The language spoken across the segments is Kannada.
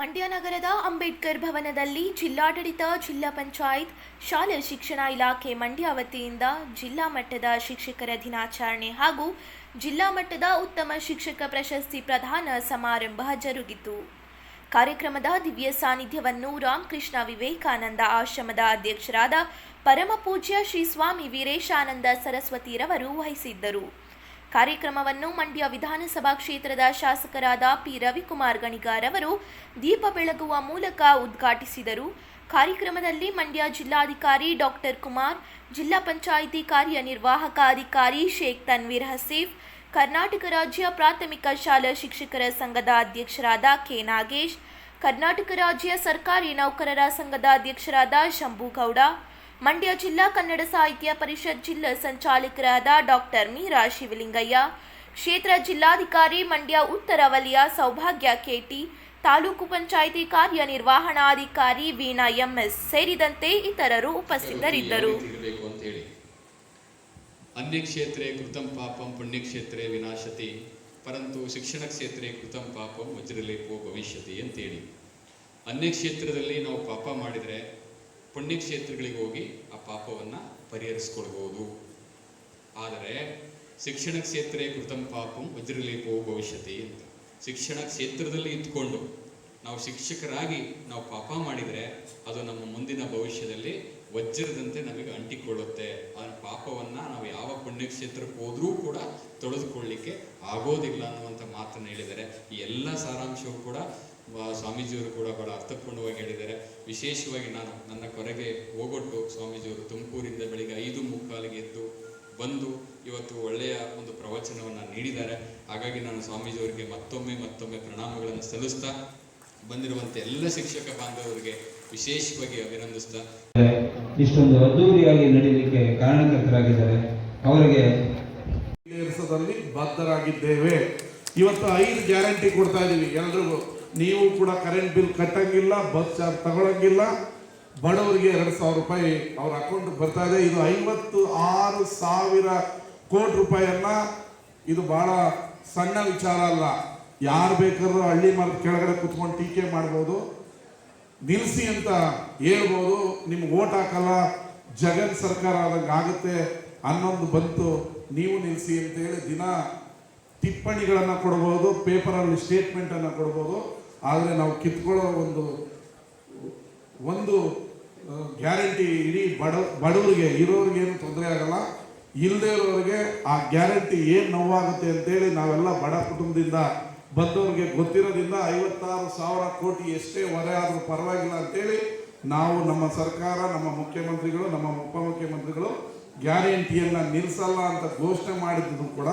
ಮಂಡ್ಯ ನಗರದ ಅಂಬೇಡ್ಕರ್ ಭವನದಲ್ಲಿ ಜಿಲ್ಲಾಡಳಿತ, ಜಿಲ್ಲಾ ಪಂಚಾಯತ್, ಶಾಲೆ ಶಿಕ್ಷಣ ಇಲಾಖೆ ಮಂಡ್ಯ ವತಿಯಿಂದ ಜಿಲ್ಲಾ ಮಟ್ಟದ ಶಿಕ್ಷಕರ ದಿನಾಚರಣೆ ಹಾಗೂ ಜಿಲ್ಲಾ ಮಟ್ಟದ ಉತ್ತಮ ಶಿಕ್ಷಕ ಪ್ರಶಸ್ತಿ ಪ್ರದಾನ ಸಮಾರಂಭ ಜರುಗಿತು. ಕಾರ್ಯಕ್ರಮದ ದಿವ್ಯ ಸಾನ್ನಿಧ್ಯವನ್ನು ರಾಮಕೃಷ್ಣ ವಿವೇಕಾನಂದ ಆಶ್ರಮದ ಅಧ್ಯಕ್ಷರಾದ ಪರಮಪೂಜ್ಯ ಶ್ರೀ ಸ್ವಾಮಿ ವೀರೇಶಾನಂದ ಸರಸ್ವತಿರವರು ವಹಿಸಿದ್ದರು. ಕಾರ್ಯಕ್ರಮವನ್ನು ಮಂಡ್ಯ ವಿಧಾನಸಭಾ ಕ್ಷೇತ್ರದ ಶಾಸಕರಾದ ಪಿ ರವಿಕುಮಾರ್ ಗಣಿಗಾರ್ ಅವರು ದೀಪ ಬೆಳಗುವ ಮೂಲಕ ಉದ್ಘಾಟಿಸಿದರು. ಕಾರ್ಯಕ್ರಮದಲ್ಲಿ ಮಂಡ್ಯ ಜಿಲ್ಲಾಧಿಕಾರಿ ಡಾಕ್ಟರ್ ಕುಮಾರ್, ಜಿಲ್ಲಾ ಪಂಚಾಯಿತಿ ಕಾರ್ಯನಿರ್ವಾಹಕ ಅಧಿಕಾರಿ ಶೇಖ್ ತನ್ವೀರ್ ಹಸೀಫ್, ಕರ್ನಾಟಕ ರಾಜ್ಯ ಪ್ರಾಥಮಿಕ ಶಾಲಾ ಶಿಕ್ಷಕರ ಸಂಘದ ಅಧ್ಯಕ್ಷರಾದ ಕೆ ನಾಗೇಶ್, ಕರ್ನಾಟಕ ರಾಜ್ಯ ಸರ್ಕಾರಿ ನೌಕರರ ಸಂಘದ ಅಧ್ಯಕ್ಷರಾದ ಶಂಭು ಗೌಡ ಮಂಡ್ಯ ಜಿಲ್ಲಾ ಕನ್ನಡ ಸಾಹಿತ್ಯ ಪರಿಷತ್ ಜಿಲ್ಲಾ ಸಂಚಾಲಕರಾದ ಡಾಕ್ಟರ್ ಮೀರಾ ಶಿವಲಿಂಗಯ್ಯ, ಕ್ಷೇತ್ರ ಜಿಲ್ಲಾಧಿಕಾರಿ ಮಂಡ್ಯ ಉತ್ತರ ವಲಯ ಸೌಭಾಗ್ಯ ಕೆಟಿ, ತಾಲೂಕು ಪಂಚಾಯಿತಿ ಕಾರ್ಯನಿರ್ವಹಣಾಧಿಕಾರಿ ವೀಣಾ ಎಂಎಸ್ ಸೇರಿದಂತೆ ಇತರರು ಉಪಸ್ಥಿತರಿದ್ದರು. ಅನ್ಯಕ್ಷೇತ್ರೇ ಕೃತಂ ಪಾಪಂ ವಿನಾಶತಿ, ಪರಂತು ಶಿಕ್ಷಣ ಕ್ಷೇತ್ರ ಕೃತಂ ಪಾಪಂ ವಜ್ರಲೇಪೋ ಭವಿಷ್ಯತಿ ಅಂತೇಳಿ. ಅನ್ಯಕ್ಷೇತ್ರದಲ್ಲಿ ನಾವು ಪಾಪ ಮಾಡಿದರೆ ಪುಣ್ಯಕ್ಷೇತ್ರಗಳಿಗೆ ಹೋಗಿ ಆ ಪಾಪವನ್ನು ಪರಿಹರಿಸ್ಕೊಳ್ಬೋದು. ಆದರೆ ಶಿಕ್ಷಣ ಕ್ಷೇತ್ರೇ ಕೃತಂ ಪಾಪಂ ವಜ್ರಲೇಪೋ ಭವಿಷ್ಯತಿ ಅಂತ. ಶಿಕ್ಷಣ ಕ್ಷೇತ್ರದಲ್ಲಿ ಇದ್ಕೊಂಡು ನಾವು ಶಿಕ್ಷಕರಾಗಿ ನಾವು ಪಾಪ ಮಾಡಿದರೆ ಅದು ನಮ್ಮ ಮುಂದಿನ ಭವಿಷ್ಯದಲ್ಲಿ ವಜ್ರದಂತೆ ನಮಗೆ ಅಂಟಿಕೊಳ್ಳುತ್ತೆ. ಆ ಪಾಪವನ್ನು ನಾವು ಯಾವ ಪುಣ್ಯಕ್ಷೇತ್ರಕ್ಕೆ ಹೋದರೂ ಕೂಡ ತೊಳೆದುಕೊಳ್ಳಿಕ್ಕೆ ಆಗೋದಿಲ್ಲ ಅನ್ನುವಂಥ ಮಾತನ್ನು ಎಲ್ಲ ಸಾರಾಂಶವು ಕೂಡ ಸ್ವಾಮೀಜಿಯವರು ಕೂಡ ಬಹಳ ಅರ್ಥಪೂರ್ಣವಾಗಿ ಹೇಳಿದ್ದಾರೆ. ವಿಶೇಷವಾಗಿ ನಾನು ನನ್ನ ಕೊರೆಗೆ ಹೋಗೊಟ್ಟು ಸ್ವಾಮೀಜಿಯವರು ತುಮಕೂರಿಂದ ಬೆಳಿಗ್ಗೆ ಐದು ಮುಕ್ಕಾಲಿಗೆ ಎದ್ದು ಬಂದು ಇವತ್ತು ಒಳ್ಳೆಯ ಒಂದು ಪ್ರವಚನವನ್ನು ನೀಡಿದ್ದಾರೆ. ಹಾಗಾಗಿ ನಾನು ಸ್ವಾಮೀಜಿಯವರಿಗೆ ಮತ್ತೊಮ್ಮೆ ಮತ್ತೊಮ್ಮೆ ಪ್ರಣಾಮಗಳನ್ನು ಸಲ್ಲಿಸ್ತಾ ಬಂದಿರುವಂತ ಎಲ್ಲ ಶಿಕ್ಷಕ ಬಾಂಧವರಿಗೆ ವಿಶೇಷವಾಗಿ ಅಭಿನಂದಿಸ್ತಾ. ಇಷ್ಟೊಂದು ಅದ್ದೂರಿಯಾಗಿ ನಡೀಲಿಕ್ಕೆ ಕಾರಣಕರ್ತರಾಗಿದ್ದಾರೆ. ಅವರಿಗೆ ಬದ್ಧರಾಗಿದ್ದೇವೆ ಇವತ್ತು ಐದು ಗ್ಯಾರಂಟಿ ಕೊಡ್ತಾ ಇದ್ದೀವಿ ಎಲ್ರಿಗೂ. ನೀವು ಕೂಡ ಕರೆಂಟ್ ಬಿಲ್ ಕಟ್ಟಂಗಿಲ್ಲ, ಬಸ್ ಚಾರ್ಜ್ ತಗೊಳಂಗಿಲ್ಲ. ಬಡವರಿಗೆ ಎರಡು ಸಾವಿರ ರೂಪಾಯಿ ಅವ್ರ ಅಕೌಂಟ್ ಬರ್ತಾ ಇದೆ. ಇದು ಐವತ್ತು ಆರು ಸಾವಿರ ಕೋಟಿ ರೂಪಾಯಿಯನ್ನ ಇದು ಬಹಳ ಸಣ್ಣ ವಿಚಾರ ಅಲ್ಲ. ಯಾರು ಬೇಕಾದ್ರೂ ಹಳ್ಳಿ ಮರದ ಕೆಳಗಡೆ ಕುತ್ಕೊಂಡು ಟೀಕೆ ಮಾಡ್ಬೋದು. ನಿಲ್ಲಿಸಿ ಅಂತ ಹೇಳ್ಬೋದು. ನಿಮ್ಗೆ ಓಟ್ ಹಾಕಲ್ಲ, ಜಗನ್ ಸರ್ಕಾರ ಆದಂಗೆ ಆಗುತ್ತೆ ಅನ್ನೊಂದು ಬಂತು. ನೀವು ನಿಲ್ಲಿಸಿ ಅಂತ ಹೇಳಿ ದಿನ ಟಿಪ್ಪಣಿಗಳನ್ನು ಕೊಡ್ಬೋದು, ಪೇಪರಲ್ಲಿ ಸ್ಟೇಟ್ಮೆಂಟನ್ನು ಕೊಡ್ಬೋದು. ಆದರೆ ನಾವು ಕಿತ್ಕೊಳ್ಳೋ ಒಂದು ಒಂದು ಗ್ಯಾರಂಟಿ ಇಡೀ ಬಡ, ಬಡವರಿಗೆ ಇರೋರಿಗೇನು ತೊಂದರೆ ಆಗಲ್ಲ. ಇಲ್ಲದೆ ಇರೋರಿಗೆ ಆ ಗ್ಯಾರಂಟಿ ಏನು ನೋವಾಗುತ್ತೆ ಅಂತೇಳಿ ನಾವೆಲ್ಲ ಬಡ ಕುಟುಂಬದಿಂದ ಬಂದವ್ರಿಗೆ ಗೊತ್ತಿರೋದ್ರಿಂದ ಐವತ್ತಾರು ಸಾವಿರ ಕೋಟಿ ಎಷ್ಟೇ ಹೊರೆ ಆದರೂ ಪರವಾಗಿಲ್ಲ ಅಂತೇಳಿ ನಾವು ನಮ್ಮ ಸರ್ಕಾರ, ನಮ್ಮ ಮುಖ್ಯಮಂತ್ರಿಗಳು, ನಮ್ಮ ಉಪಮುಖ್ಯಮಂತ್ರಿಗಳು ಗ್ಯಾರಂಟಿಯನ್ನು ನಿಲ್ಲಿಸಲ್ಲ ಅಂತ ಘೋಷಣೆ ಮಾಡಿದ್ದು ಕೂಡ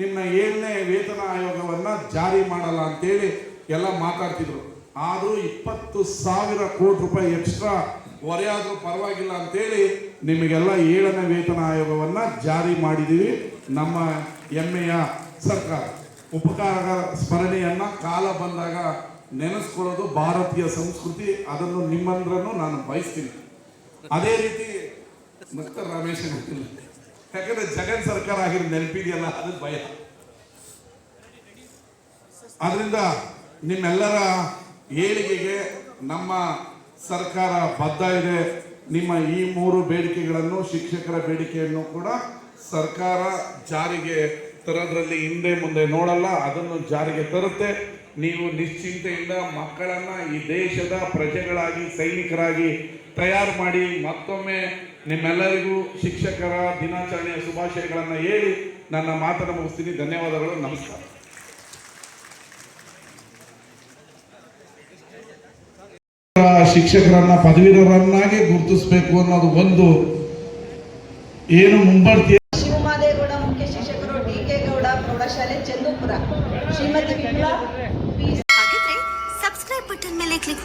ನಿಮ್ಮ ಏಳನೇ ವೇತನ ಆಯೋಗವನ್ನು ಜಾರಿ ಮಾಡಲ್ಲ ಅಂತೇಳಿ ಎಲ್ಲ ಮಾತಾಡ್ತಿದ್ರು. ಆದರೂ ಇಪ್ಪತ್ತು ಸಾವಿರ ಕೋಟಿ ರೂಪಾಯಿ ಎಕ್ಸ್ಟ್ರಾ ಹೊರೆ ಆದರೂ ಪರವಾಗಿಲ್ಲ ಅಂತೇಳಿ ನಿಮಗೆಲ್ಲ ಏಳನೇ ವೇತನ ಆಯೋಗವನ್ನು ಜಾರಿ ಮಾಡಿದ್ದೀವಿ ನಮ್ಮ ಹೆಮ್ಮೆಯ ಸರ್ಕಾರ. ಉಪಕಾರ ಸ್ಮರಣೆಯನ್ನ ಕಾಲ ಬಂದಾಗ ನೆನೆಸ್ಕೊಳ್ಳೋದು ಭಾರತೀಯ ಸಂಸ್ಕೃತಿ, ಅದನ್ನು ನಿಮ್ಮಂದ್ರನ್ನು ನಾನು ಬಯಸ್ತೀನಿ. ಅದೇ ರೀತಿ ಮತ್ತೆ ರಮೇಶ್ ಗೊತ್ತಿಲ್ಲ. ಯಾಕಂದ್ರೆ ಜಗನ್ ಸರ್ಕಾರ ಆಗಿರೋ ನೆನಪಿದೆಯಲ್ಲ, ಅದು ಭಯ. ಆದ್ರಿಂದ ನಿಮ್ಮೆಲ್ಲರ ಏಳಿಗೆಗೆ ನಮ್ಮ ಸರ್ಕಾರ ಬದ್ಧ ಇದೆ. ನಿಮ್ಮ ಈ ಮೂರು ಬೇಡಿಕೆಗಳನ್ನು, ಶಿಕ್ಷಕರ ಬೇಡಿಕೆಯನ್ನು ಕೂಡ ಸರ್ಕಾರ ಜಾರಿಗೆ ತರೋದ್ರಲ್ಲಿ ಹಿಂದೆ ಮುಂದೆ ನೋಡಲ್ಲ, ಅದನ್ನು ಜಾರಿಗೆ ತರುತ್ತೆ. ನೀವು ನಿಶ್ಚಿಂತೆಯಿಂದ ಮಕ್ಕಳನ್ನ ಈ ದೇಶದ ಪ್ರಜೆಗಳಾಗಿ, ಸೈನಿಕರಾಗಿ ತಯಾರು ಮಾಡಿ ಮತ್ತೊಮ್ಮೆ ನಿಮ್ಮೆಲ್ಲರಿಗೂ ಶಿಕ್ಷಕರ ದಿನಾಚರಣೆಯ ಶುಭಾಶಯಗಳನ್ನು ಹೇಳಿ ನನ್ನ ಮಾತನ್ನು ಮುಗಿಸ್ತೀನಿ. ಧನ್ಯವಾದಗಳು. ನಮಸ್ಕಾರ. ಶಿಕ್ಷಕರನ್ನ ಪದವೀಧರನ್ನಾಗಿ ಗುರುತಿಸಬೇಕು ಅನ್ನೋದು ಒಂದು. ಏನು ಮುಂಬರ್ತಿ